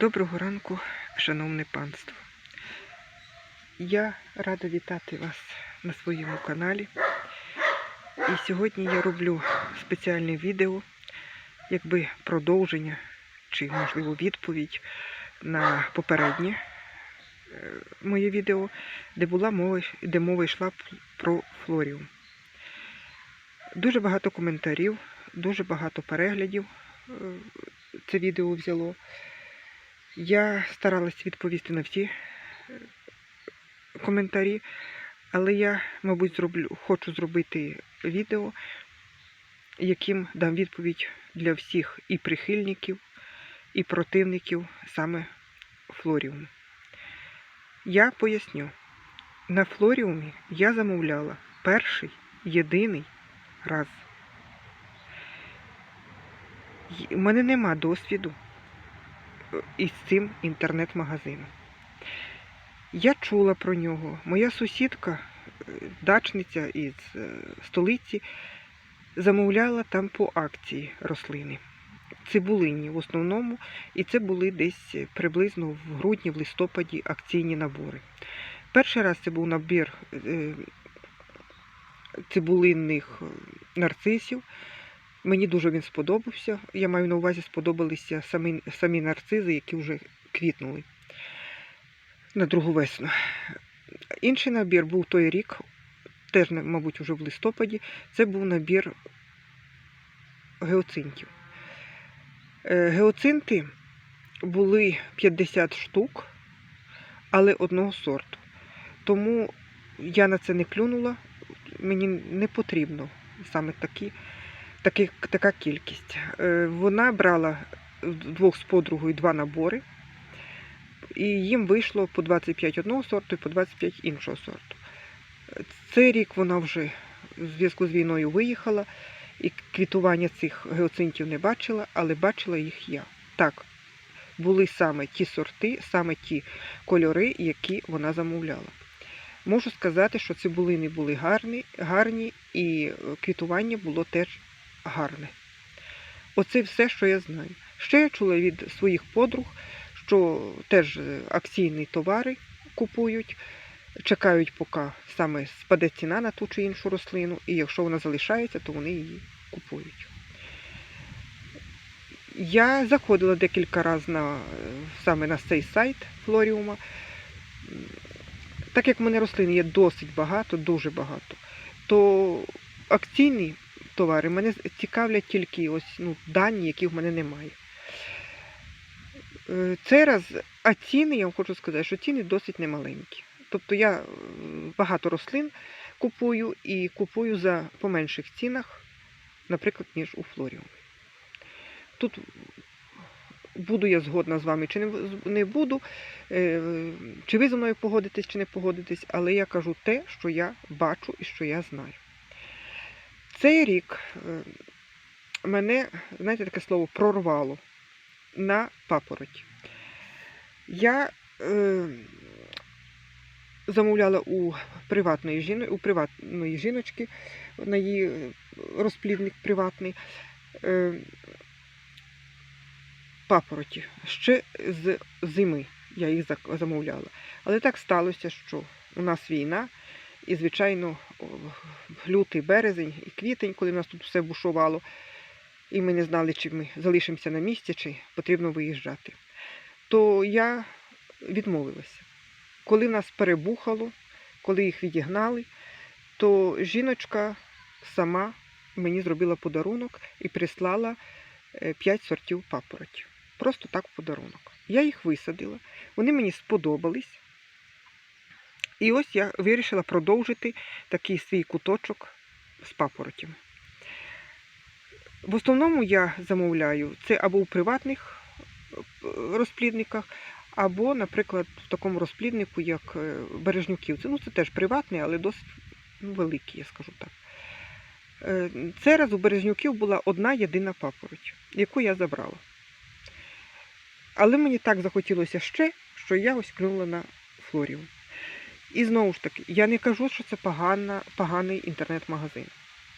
Доброго ранку, шановне панство. Я рада вітати вас на своєму каналі. І сьогодні я роблю спеціальне відео, якби продовження чи, можливо, відповідь на попереднє е, моє відео, де була мова, де мова йшла про флоріум. Дуже багато коментарів, дуже багато переглядів е, це відео взяло. Я старалась відповісти на всі е, коментарі, але я, мабуть, зроблю, хочу зробити відео, яким дам відповідь для всіх і прихильників, і противників саме флоріуму. Я поясню, на флоріумі я замовляла перший єдиний раз. У мене нема досвіду із цим інтернет-магазином. Я чула про нього. Моя сусідка, е, дачниця із е, столиці, замовляла там по акції рослини. Цибулині в основному, і це були десь приблизно в грудні, в листопаді акційні набори. Перший раз це був набір е, цибулинних нарцисів. Мені дуже він сподобався. Я маю на увазі, сподобалися самі, самі нарцизи, які вже квітнули на другу весну. Інший набір був той рік, теж, мабуть, вже в листопаді. Це був набір геоцинтів. Е, Геоцинти були 50 штук, але одного сорту. Тому я на це не клюнула, мені не потрібно саме такі таки, така кількість. Е, Вона брала двох з подругою два набори, і їм вийшло по 25 одного сорту і по 25 іншого сорту. Цей рік вона вже в зв'язку з війною виїхала, і квітування цих геоцинтів не бачила, але бачила їх я. Так, були саме ті сорти, саме ті кольори, які вона замовляла. Можу сказати, що цибулини були гарні, гарні і квітування було теж гарне. Оце все, що я знаю. Ще я чула від своїх подруг, що теж акційні товари купують, чекають, поки саме спаде ціна на ту чи іншу рослину, і якщо вона залишається, то вони її купують. Я заходила декілька разів на, саме на цей сайт Флоріума. Так як в мене рослин є досить багато, дуже багато, то акційні товари мене цікавлять тільки ось ну, дані, яких в мене немає. Е, Це раз, а ціни, я вам хочу сказати, що ціни досить немаленькі. Тобто я багато рослин купую і купую за поменших цінах, наприклад, ніж у Флоріумі. Тут буду я згодна з вами, чи не буду, е, чи ви зі мною погодитесь, чи не погодитесь, але я кажу те, що я бачу і що я знаю. Цей рік е, мене, знаєте, таке слово прорвало на папороті. Я е, замовляла у приватної у приватної жіночки, на її розплідник приватний. Е, папороті ще з зими я їх замовляла. Але так сталося, що у нас війна, і, звичайно, лютий березень і квітень, коли в нас тут все бушувало, і ми не знали, чи ми залишимося на місці, чи потрібно виїжджати. То я відмовилася. Коли нас перебухало, коли їх відігнали, то жіночка сама мені зробила подарунок і прислала 5 сортів папоротів. Просто так в подарунок. Я їх висадила, вони мені сподобались. І ось я вирішила продовжити такий свій куточок з папоротями. В основному я замовляю це або у приватних розплідниках, або, наприклад, в такому розпліднику, як Бережнюків. Це, ну, це теж приватний, але досить ну, великий, я скажу так. Це раз у Березнюків була одна єдина папороть, яку я забрала. Але мені так захотілося ще, що я ось клюнула на флоріум. І знову ж таки, я не кажу, що це погана, поганий інтернет-магазин.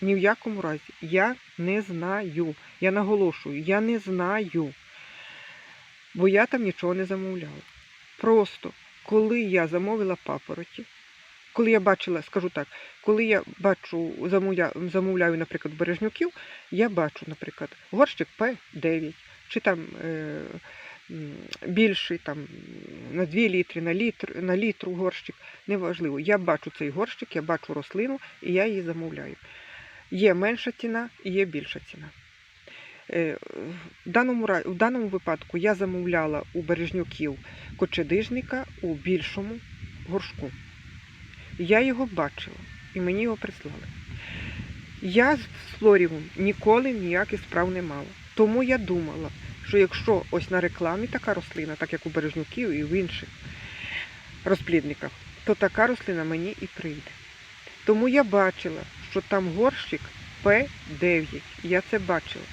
Ні в якому разі. Я не знаю. Я наголошую, я не знаю. бо я там нічого не замовляла. Просто коли я замовила папороті, коли я бачила, скажу так, коли я бачу, замовля, замовляю, наприклад, бережнюків, я бачу, наприклад, горщик П9, чи там е, більший, там на 2 літри, на літр, на літру горщик, неважливо. Я бачу цей горщик, я бачу рослину і я її замовляю. Є менша ціна і є більша ціна. Е, В даному, в даному випадку я замовляла у бережнюків кочедижника у більшому горшку. Я його бачила і мені його прислали. Я з флорівом ніколи ніяких справ не мала. Тому я думала, що якщо ось на рекламі така рослина, так як у бережнюків і в інших розплідниках, то така рослина мені і прийде. Тому я бачила, що там горщик П9. Я це бачила.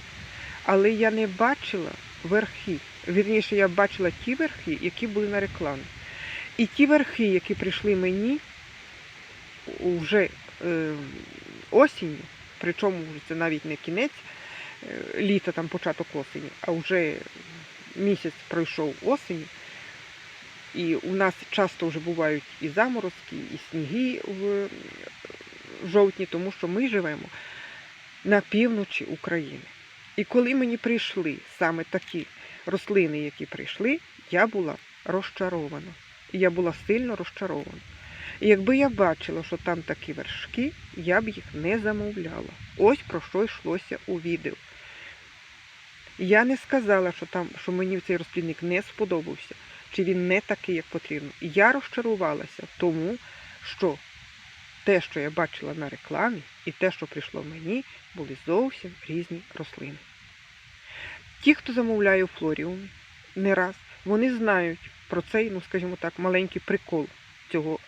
Але я не бачила верхи. Вірніше, я бачила ті верхи, які були на рекламі. І ті верхи, які прийшли мені вже е, осінню, причому це навіть не кінець літа, там початок осені, а вже місяць пройшов осені. І у нас часто вже бувають і заморозки, і сніги в жовтні, тому що ми живемо на півночі України. І коли мені прийшли саме такі рослини, які прийшли, я була розчарована. Я була сильно розчарована. І якби я бачила, що там такі вершки, я б їх не замовляла. Ось про що йшлося у відео. Я не сказала, що там, що мені цей розплідник не сподобався, чи він не такий, як потрібно. Я розчарувалася тому, що те, що я бачила на рекламі, і те, що прийшло мені, були зовсім різні рослини. Ті, хто замовляє у флоріумі не раз, вони знають про цей, ну скажімо так, маленький прикол цього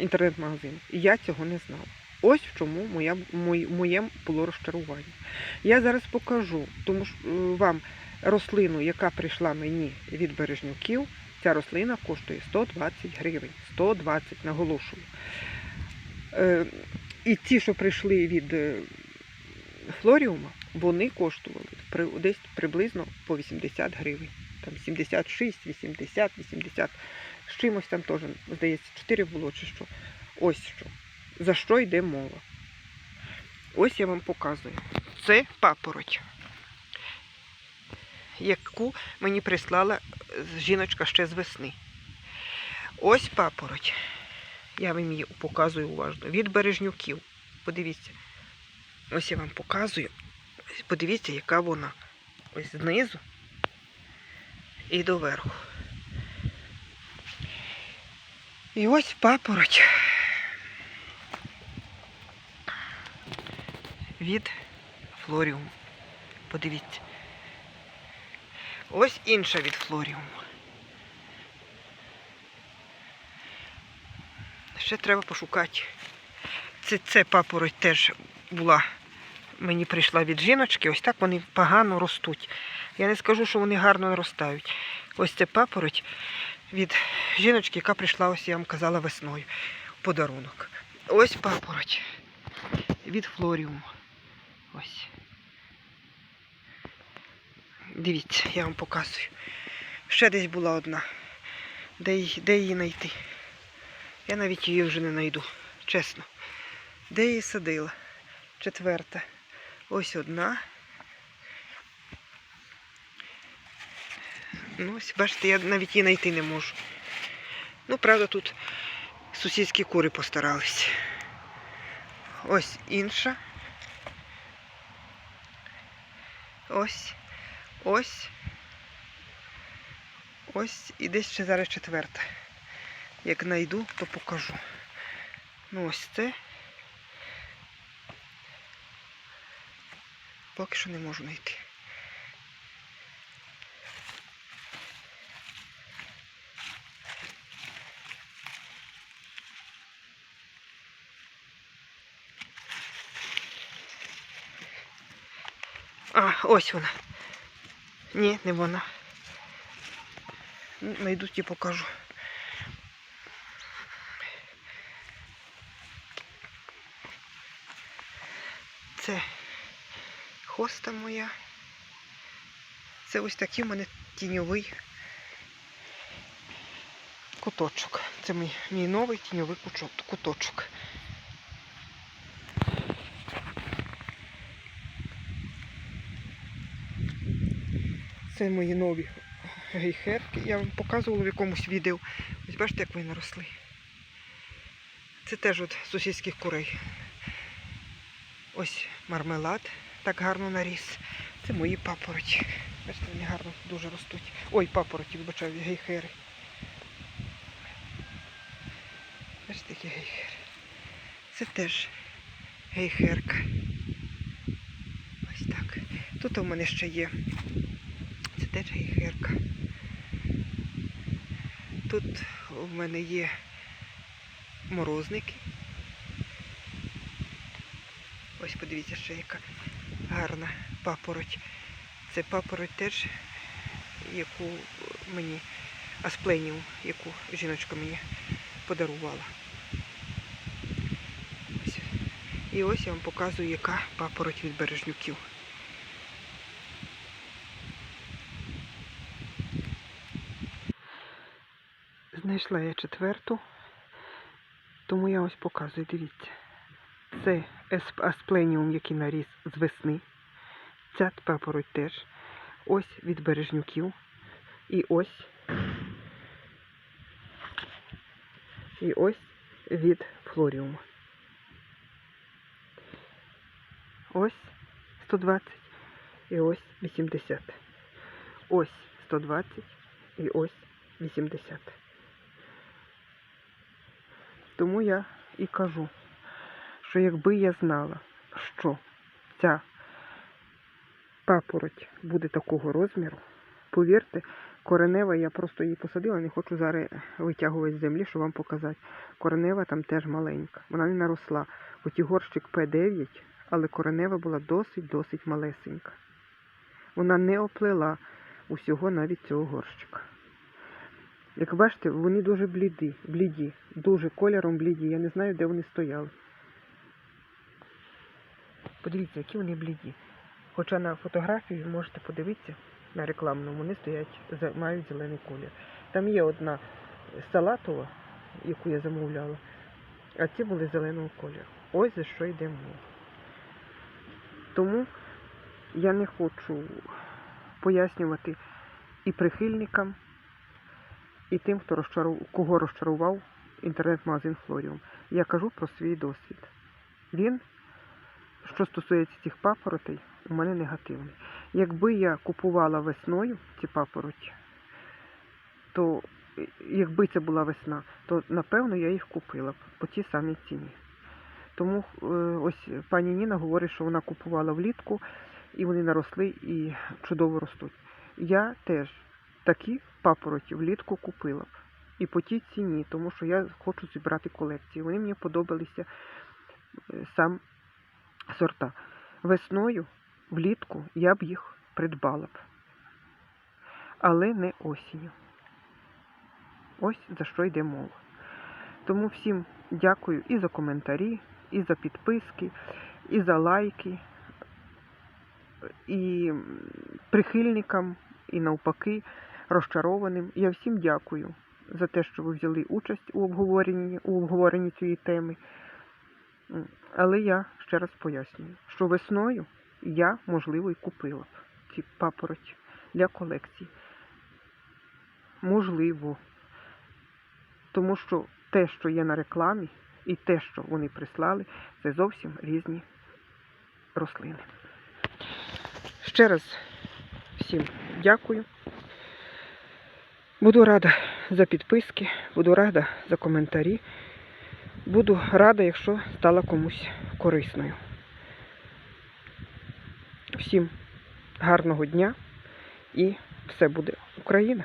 інтернет-магазину. І я цього не знала. Ось в чому моя, моє, моє було розчарування. Я зараз покажу тому що, е, вам рослину, яка прийшла мені від бережнюків. Ця рослина коштує 120 гривень. 120, наголошую. Е, І ті, що прийшли від е, флоріума, вони коштували при- десь приблизно по 80 гривень. Там 76, 80, 80. З чимось там теж, здається, 4 було чи що. Ось що. За що йде мова. Ось я вам показую. Це папороть, яку мені прислала жіночка ще з весни. Ось папороть. Я вам її показую уважно. Від бережнюків. Подивіться. Ось я вам показую. Подивіться, яка вона. Ось знизу і доверху. І ось папороть від флоріуму. Подивіться. Ось інша від флоріуму. Ще треба пошукати. Це, це папороть теж була. Мені прийшла від жіночки, ось так вони погано ростуть. Я не скажу, що вони гарно наростають. Ось це папороть від жіночки, яка прийшла, ось я вам казала, весною подарунок. Ось папороть від флоріуму. Ось. Дивіться, я вам показую. Ще десь була одна. Де, де її знайти? Я навіть її вже не знайду, чесно. Де її садила? Четверта. Ось одна. Ну, ось, бачите, я навіть її знайти не можу. Ну, правда, тут сусідські кури постарались. Ось інша. Ось. Ось. Ось і десь ще зараз четверта. Як знайду, то покажу. Ну ось це. Поки що не можу знайти. А, ось вона. Ні, не вона. Ну, Найду і покажу. Це хоста моя. Це ось такі в мене тіньовий куточок. Це мій, мій новий тіньовий куточок. Це мої нові гейхерки. Я вам показувала в якомусь відео. Ось бачите, як вони наросли. Це теж от сусідських курей. Ось мармелад так гарно наріс. Це мої папороті. Бачите, вони гарно дуже ростуть. Ой, папороті, вибачаю, гейхери. Бачите, які гейхери. Це теж гейхерка. Ось так. Тут у мене ще є. Теж гейхерка. Тут у мене є морозники. Ось подивіться, ще яка гарна папороть. Це папороть теж, яку мені аспленіум, яку жіночка мені подарувала. Ось. І ось я вам показую, яка папороть від бережнюків. Знайшла я четверту, тому я ось показую, дивіться. Це аспленіум, який наріс з весни. Ця папороть теж. Ось від бережнюків. І ось. І ось від флоріуму. Ось 120 і ось 80. Ось 120 і ось 80. Тому я і кажу, що якби я знала, що ця папороть буде такого розміру, повірте, коренева я просто її посадила, не хочу зараз витягувати з землі, щоб вам показати. Коренева там теж маленька. Вона не наросла. Хоч і горщик П9, але коренева була досить-досить малесенька. Вона не оплела усього навіть цього горщика. Як бачите, вони дуже бліді, бліді, дуже кольором бліді. Я не знаю, де вони стояли. Подивіться, які вони бліді. Хоча на фотографії можете подивитися на рекламному, вони стоять, мають зелений колір. Там є одна салатова, яку я замовляла, а ці були зеленого кольору. Ось за що йде мова. Тому я не хочу пояснювати і прихильникам, і тим, хто розчаров... кого розчарував інтернет-магазин Флоріум. Я кажу про свій досвід. Він, що стосується цих папоротей, у мене негативний. Якби я купувала весною ці папороті, то якби це була весна, то напевно я їх купила б по тій самій ціні. Тому е, ось пані Ніна говорить, що вона купувала влітку, і вони наросли і чудово ростуть. Я теж такі папороті влітку купила б. І по тій ціні, тому що я хочу зібрати колекцію. Вони мені подобалися е, сам сорта. Весною, влітку я б їх придбала б. Але не осінню. Ось за що йде мова. Тому всім дякую і за коментарі, і за підписки, і за лайки, і прихильникам, і навпаки, розчарованим. Я всім дякую за те, що ви взяли участь у обговоренні, у обговоренні цієї теми. Але я ще раз пояснюю, що весною я, можливо, і купила б ці папороті для колекції. Можливо. Тому що те, що є на рекламі, і те, що вони прислали, це зовсім різні рослини. Ще раз всім дякую. Буду рада за підписки, буду рада за коментарі. Буду рада, якщо стала комусь корисною. Всім гарного дня і все буде Україна!